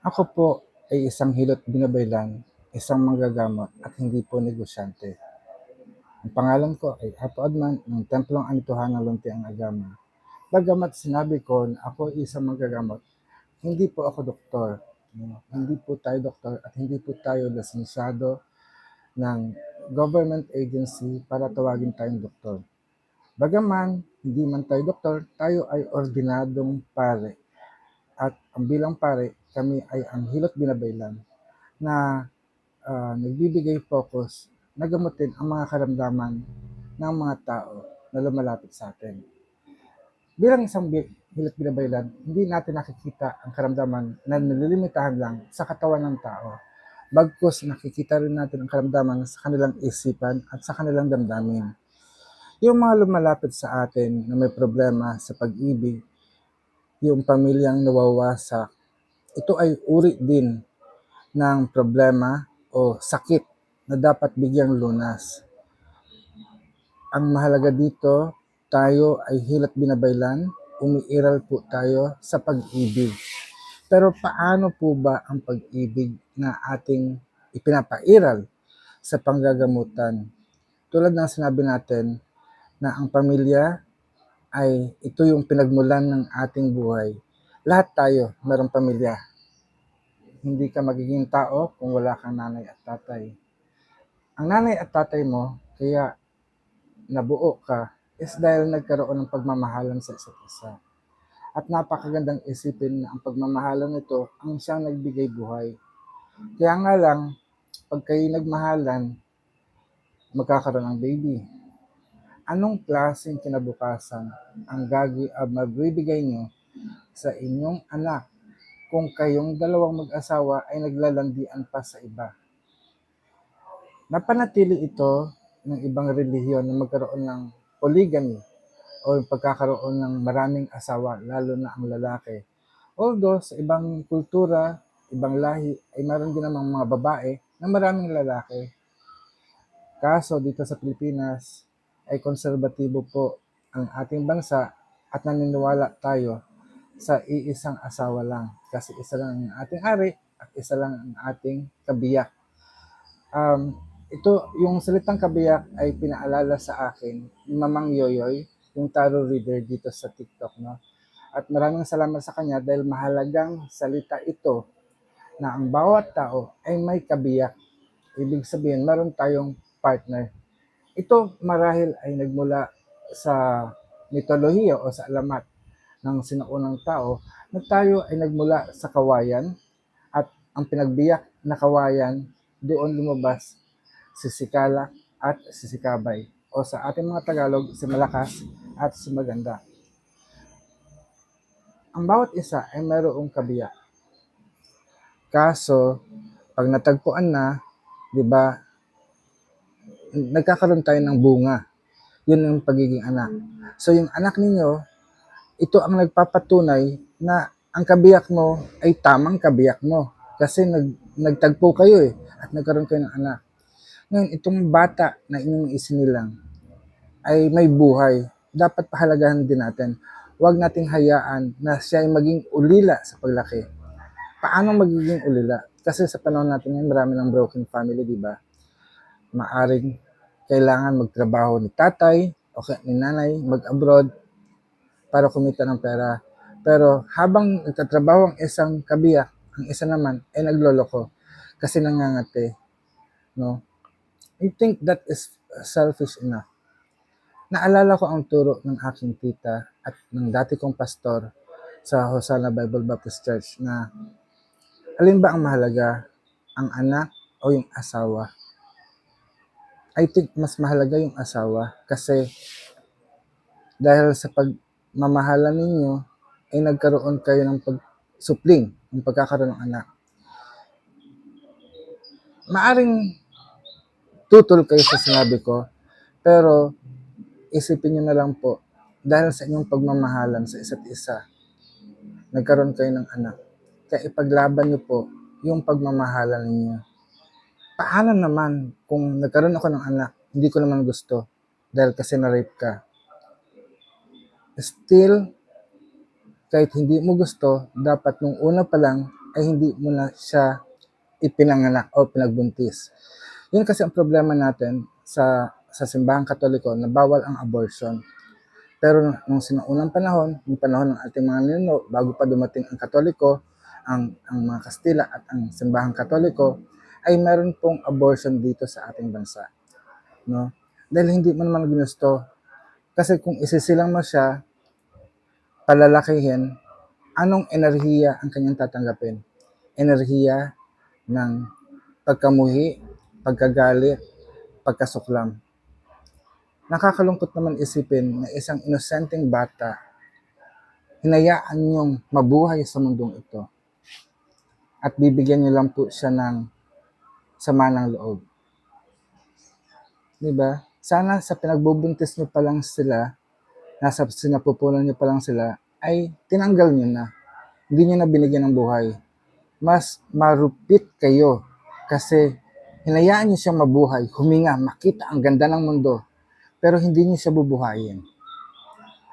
Ako po ay isang hilot binabaylan, isang manggagamot at hindi po negosyante. Ang pangalan ko ay Apo Adman ng Templong Anituhan ng Luntiang Agama. Bagamat sinabi ko na ako ay isang manggagamot, hindi po ako doktor. Hindi po tayo doktor at hindi po tayo lisensyado ng government agency para tawagin tayong doktor. Bagaman hindi man tayo doktor, tayo ay ordinadong pare. At ang bilang pare, kami ay ang hilot binabaylan na ah, nagbibigay focus na gamutin ang mga karamdaman ng mga tao na lumalapit sa atin. Bilang isang hilot binabaylan, hindi natin nakikita ang karamdaman na nililimitahan lang sa katawan ng tao. Bagkus nakikita rin natin ang karamdaman sa kanilang isipan at sa kanilang damdamin. Yung mga lumalapit sa atin na may problema sa pag-ibig, yung pamilyang nawawasak, ito ay uri din ng problema o sakit na dapat bigyang lunas. Ang mahalaga dito, tayo ay hilat binabaylan, umiiral po tayo sa pag-ibig. Pero paano po ba ang pag-ibig na ating ipinapairal sa panggagamutan? Tulad ng sinabi natin na ang pamilya ay ito yung pinagmulan ng ating buhay. Lahat tayo mayroong pamilya. Hindi ka magiging tao kung wala kang nanay at tatay. Ang nanay at tatay mo, kaya nabuo ka, is dahil nagkaroon ng pagmamahalan sa isa't isa. At napakagandang isipin na ang pagmamahalan nito ang siyang nagbigay buhay. Kaya nga lang, pag kayo nagmahalan, magkakaroon ng baby. Anong klaseng kinabukasan ang gagi uh, magbibigay nyo sa inyong anak kung kayong dalawang mag-asawa ay naglalandian pa sa iba? Napanatili ito ng ibang relihiyon na magkaroon ng polygamy o pagkakaroon ng maraming asawa, lalo na ang lalaki. Although sa ibang kultura, ibang lahi, ay meron din namang mga babae na maraming lalaki. Kaso dito sa Pilipinas ay konserbatibo po ang ating bansa at naniniwala tayo sa iisang asawa lang. Kasi isa lang ang ating ari at isa lang ang ating kabiyak. Um, ito, yung salitang kabiyak ay pinaalala sa akin ni Mamang Yoyoy, yung tarot reader dito sa TikTok. No? At maraming salamat sa kanya dahil mahalagang salita ito na ang bawat tao ay may kabiyak. Ibig sabihin, meron tayong partner. Ito marahil ay nagmula sa mitolohiya o sa alamat ng sinuunang tao na tayo ay nagmula sa kawayan at ang pinagbiyak na kawayan doon lumabas si Sikala at si Sikabay o sa ating mga Tagalog si Malakas at si Maganda. Ang bawat isa ay mayroong kabiyak. Kaso, pag natagpuan na, di ba, nagkakaroon tayo ng bunga. Yun ang pagiging anak. So yung anak ninyo, ito ang nagpapatunay na ang kabiyak mo ay tamang kabiyak mo. Kasi nag, nagtagpo kayo eh, at nagkaroon kayo ng anak. Ngayon, itong bata na inyong isinilang ay may buhay. Dapat pahalagahan din natin. Huwag nating hayaan na siya ay maging ulila sa paglaki. Paano magiging ulila? Kasi sa panahon natin ngayon, marami ng broken family, di ba? Maaring kailangan magtrabaho ni tatay o ni nanay, mag-abroad para kumita ng pera. Pero habang nagtatrabaho ang isang kabiyak, ang isa naman ay nagloloko kasi nangangate. No? I think that is selfish enough. Naalala ko ang turo ng aking tita at ng dati kong pastor sa Hosanna Bible Baptist Church na alin ba ang mahalaga, ang anak o yung asawa? I think mas mahalaga yung asawa kasi dahil sa pagmamahalan ninyo ay nagkaroon kayo ng pagsupling, ng pagkakaroon ng anak. Maaring tutol kayo sa sinabi ko, pero isipin nyo na lang po, dahil sa inyong pagmamahalan sa isa't isa, nagkaroon kayo ng anak. Kaya ipaglaban nyo po yung pagmamahalan ninyo. Paano naman kung nagkaroon ako ng anak, hindi ko naman gusto dahil kasi na-rape ka. Still, kahit hindi mo gusto, dapat nung una pa lang ay hindi mo na siya ipinanganak o pinagbuntis. Yun kasi ang problema natin sa sa simbahang katoliko na bawal ang abortion. Pero nung sinaunang panahon, yung panahon ng ating mga ninuno, bago pa dumating ang katoliko, ang, ang mga Kastila at ang simbahang katoliko, ay meron pong abortion dito sa ating bansa. No? Dahil hindi mo naman ginusto. Kasi kung isisilang mo siya, palalakihin, anong enerhiya ang kanyang tatanggapin? Enerhiya ng pagkamuhi, pagkagalit, pagkasuklam. Nakakalungkot naman isipin na isang inosenteng bata, hinayaan niyong mabuhay sa mundong ito. At bibigyan niyo lang po siya ng sama ng loob. Di ba? Sana sa pinagbubuntis niyo pa lang sila, nasa sinapupunan niyo pa lang sila, ay tinanggal niyo na. Hindi niyo na binigyan ng buhay. Mas marupit kayo kasi hinayaan niyo siyang mabuhay, huminga, makita ang ganda ng mundo, pero hindi niyo siya bubuhayin.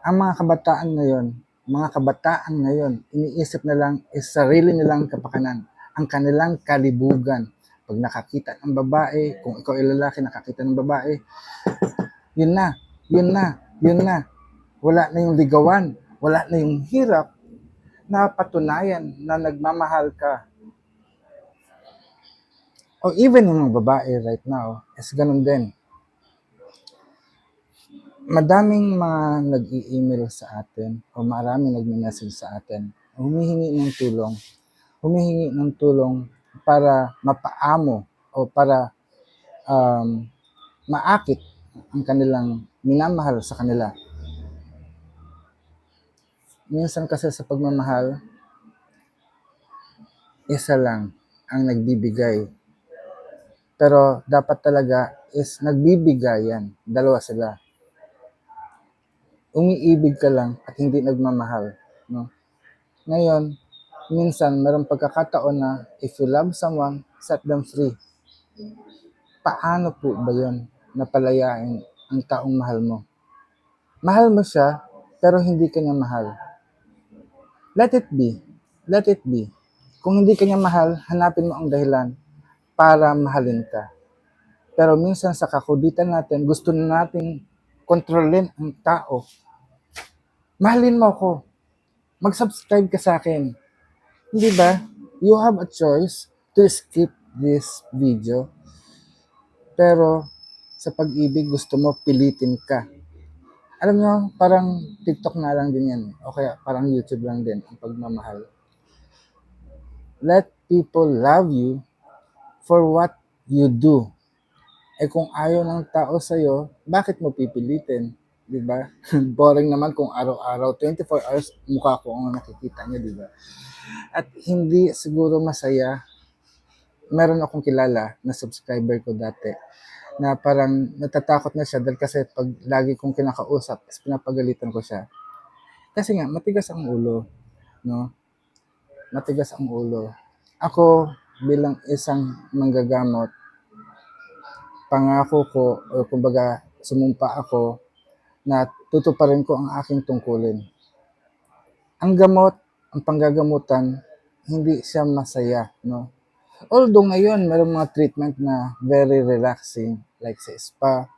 Ang mga kabataan ngayon, mga kabataan ngayon, iniisip na lang is sarili nilang kapakanan, ang kanilang kalibugan. Pag nakakita ng babae, kung ikaw ay lalaki, nakakita ng babae, yun na, yun na, yun na. Wala na yung ligawan, wala na yung hirap na patunayan na nagmamahal ka. O even yung mga babae right now, is ganun din. Madaming mga nag-i-email sa atin o maraming nag-message sa atin, humihingi ng tulong, humihingi ng tulong para mapaamo o para um, maakit ang kanilang minamahal sa kanila. Minsan kasi sa pagmamahal, isa lang ang nagbibigay. Pero dapat talaga is nagbibigayan. Dalawa sila. Umiibig ka lang at hindi nagmamahal. No? Ngayon, minsan merong pagkakataon na if you love someone, set them free. Paano po ba yun na palayain ang taong mahal mo? Mahal mo siya, pero hindi ka niya mahal. Let it be. Let it be. Kung hindi ka niya mahal, hanapin mo ang dahilan para mahalin ka. Pero minsan sa kakuditan natin, gusto na nating kontrolin ang tao. Mahalin mo ako. Mag-subscribe ka sa akin. Hindi ba? You have a choice to skip this video. Pero sa pag-ibig, gusto mo pilitin ka. Alam nyo, parang TikTok na lang din yan. O kaya parang YouTube lang din ang pagmamahal. Let people love you for what you do. Eh kung ayaw ng tao sa'yo, bakit mo pipilitin? Di ba? Boring naman kung araw-araw, 24 hours, mukha ko ang nakikita niya, di ba? At hindi siguro masaya. Meron akong kilala na subscriber ko dati na parang natatakot na siya dahil kasi pag lagi kong kinakausap, is pinapagalitan ko siya. Kasi nga, matigas ang ulo. No? Matigas ang ulo. Ako, bilang isang manggagamot, pangako ko, o kumbaga, sumumpa ako, na tutuparin ko ang aking tungkulin. Ang gamot, ang panggagamutan, hindi siya masaya, no? Although ngayon, meron mga treatment na very relaxing, like sa spa,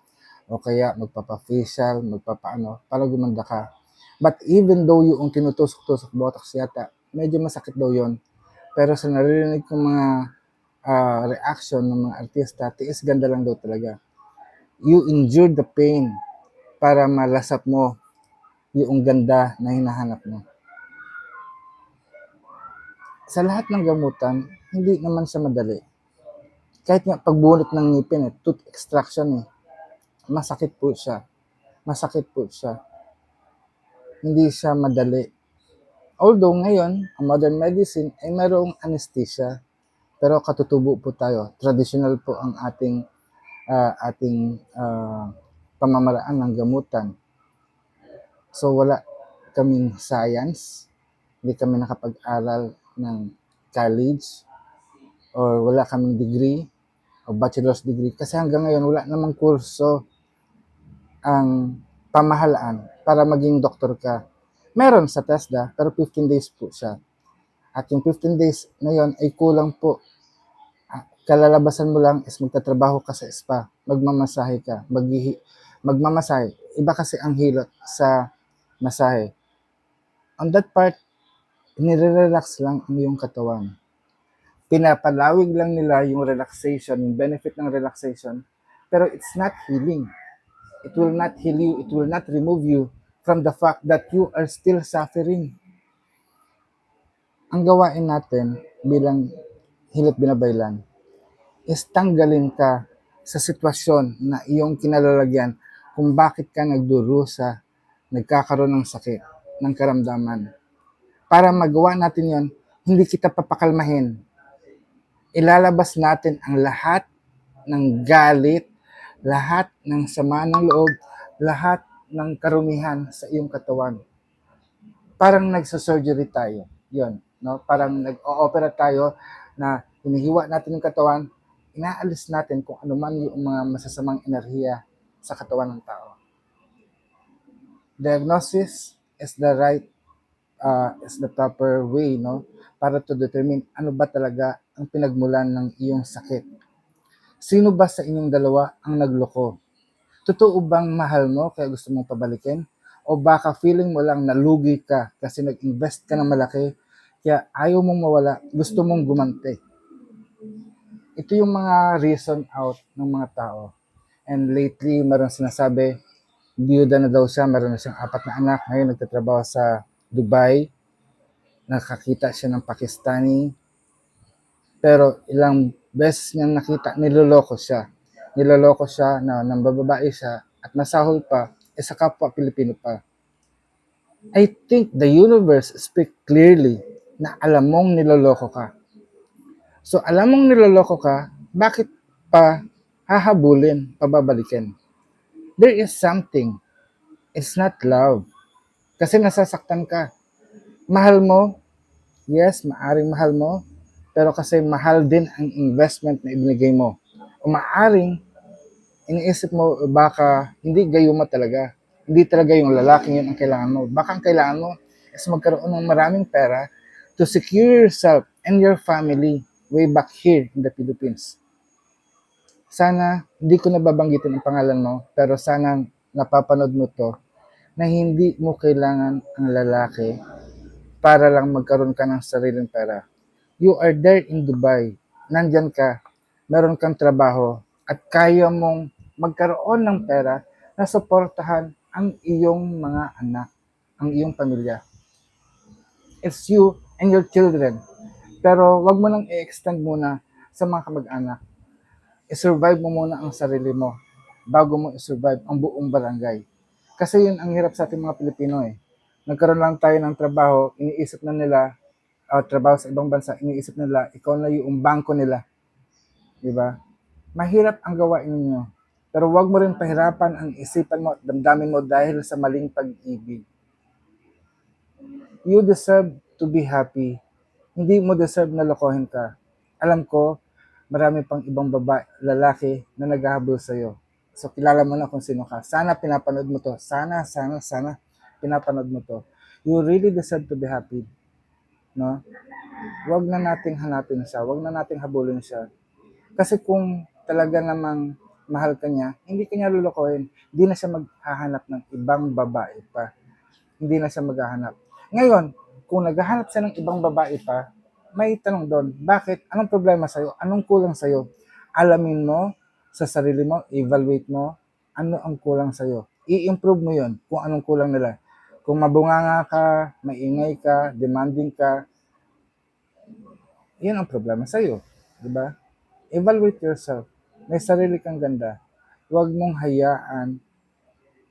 o kaya magpapa-facial, magpapaano, para gumanda ka. But even though yung tinutusok-tusok botox yata, medyo masakit daw yon Pero sa naririnig kong mga ah, reaction ng mga artista, tiis ganda lang daw talaga. You endure the pain para malasap mo yung ganda na hinahanap mo. Sa lahat ng gamutan, hindi naman siya madali. Kahit nga pagbunot ng ngipin, eh, tooth extraction eh, masakit po siya. Masakit po siya. Hindi siya madali. Although ngayon, ang modern medicine ay mayroong anesthesia. Pero katutubo po tayo. Traditional po ang ating ah, ating ah, pamamaraan ng gamutan. So wala kaming science, hindi kami nakapag-aral ng college, or wala kaming degree, o bachelor's degree. Kasi hanggang ngayon, wala namang kurso ang pamahalaan para maging doktor ka. Meron sa TESDA, pero 15 days po siya. At yung 15 days na yon ay kulang po. Ah, Kalalabasan mo lang is magtatrabaho ka sa spa, magmamasahe ka, maghihi, magmamasahe. Iba kasi ang hilot sa masahe. On that part, nire-relax lang ang iyong katawan. Pinapalawig lang nila yung relaxation, yung benefit ng relaxation, pero it's not healing. It will not heal you, it will not remove you from the fact that you are still suffering. Ang gawain natin bilang hilot binabaylan is tanggalin ka sa sitwasyon na iyong kinalalagyan kung bakit ka nagdurusa, nagkakaroon ng sakit, ng karamdaman. Para magawa natin yon, hindi kita papakalmahin. Ilalabas natin ang lahat ng galit, lahat ng sama ng loob, lahat ng karumihan sa iyong katawan. Parang nagsa-surgery tayo. Yon, no? Parang nag-o-opera tayo na hinihiwa natin yung katawan, inaalis natin kung ano man yung mga masasamang enerhiya sa katawan ng tao. Diagnosis is the right uh, is the proper way no para to determine ano ba talaga ang pinagmulan ng iyong sakit. Sino ba sa inyong dalawa ang nagloko? Totoo bang mahal mo kaya gusto mong pabalikin? O baka feeling mo lang nalugi ka kasi nag-invest ka ng malaki kaya ayaw mong mawala, gusto mong gumante. Ito yung mga reason out ng mga tao. And lately, meron sinasabi, biyuda na daw siya, meron na siyang apat na anak, ngayon nagtatrabaho sa Dubai, nakakita siya ng Pakistani, pero ilang beses niya nakita, niloloko siya. Niloloko siya na nambababae siya at masahol pa, eh sa kapwa Pilipino pa. I think the universe speak clearly na alam mong niloloko ka. So alam mong niloloko ka, bakit pa hahabulin, pababalikin? There is something. It's not love. Kasi nasasaktan ka. Mahal mo, yes, maaring mahal mo, pero kasi mahal din ang investment na ibinigay mo. O maaring, iniisip mo, baka hindi gayuma talaga. Hindi talaga yung lalaking yun ang kailangan mo. Baka ang kailangan mo is magkaroon ng maraming pera to secure yourself and your family way back here in the Philippines. Sana, hindi ko nababanggitin ang pangalan mo, pero sana napapanood mo to na hindi mo kailangan ang lalaki para lang magkaroon ka ng sariling pera. You are there in Dubai. Nandyan ka. Meron kang trabaho at kaya mong magkaroon ng pera na suportahan ang iyong mga anak, ang iyong pamilya. It's you and your children. Pero wag mo nang i-extend muna sa mga kamag-anak. I-survive mo muna ang sarili mo bago mo i-survive ang buong barangay. Kasi yun ang hirap sa ating mga Pilipino eh. Nagkaroon lang tayo ng trabaho, iniisip na nila, uh, trabaho sa ibang bansa, iniisip nila, ikaw na yung bangko nila. Di ba? Mahirap ang gawain ninyo. Pero wag mo rin pahirapan ang isipan mo damdamin mo dahil sa maling pag-ibig. You deserve to be happy. Hindi mo deserve na lokohin ka. Alam ko, marami pang ibang babae, lalaki na naghahabol sa'yo. So, kilala mo na kung sino ka. Sana pinapanood mo to. Sana, sana, sana pinapanood mo to. You really deserve to be happy. No? Huwag na nating hanapin siya. Huwag na nating habulin siya. Kasi kung talaga namang mahal ka niya, hindi ka niya lulukohin. Hindi na siya maghahanap ng ibang babae pa. Hindi na siya maghahanap. Ngayon, kung naghahanap siya ng ibang babae pa, may tanong doon, bakit? Anong problema sa'yo? Anong kulang sa'yo? Alamin mo sa sarili mo, evaluate mo, ano ang kulang sa'yo. I-improve mo yon kung anong kulang nila. Kung mabunganga ka, maingay ka, demanding ka, yan ang problema sa'yo. Ba? Evaluate yourself. May sarili kang ganda. Huwag mong hayaan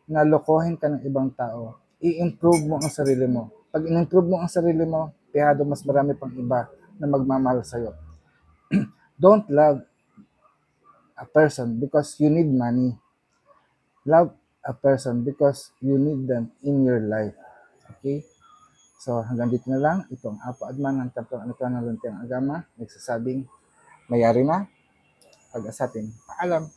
na lokohin ka ng ibang tao. I-improve mo ang sarili mo. Pag in-improve mo ang sarili mo, pihado mas marami pang iba na magmamahal sa'yo. Don't love a person because you need money. Love a person because you need them in your life. Okay? So, hanggang dito na lang. Ito ang Apo Adman ng Tampang Anatuan ng Luntiang Agama. Nagsasabing, mayari na. Pag-asating, paalam.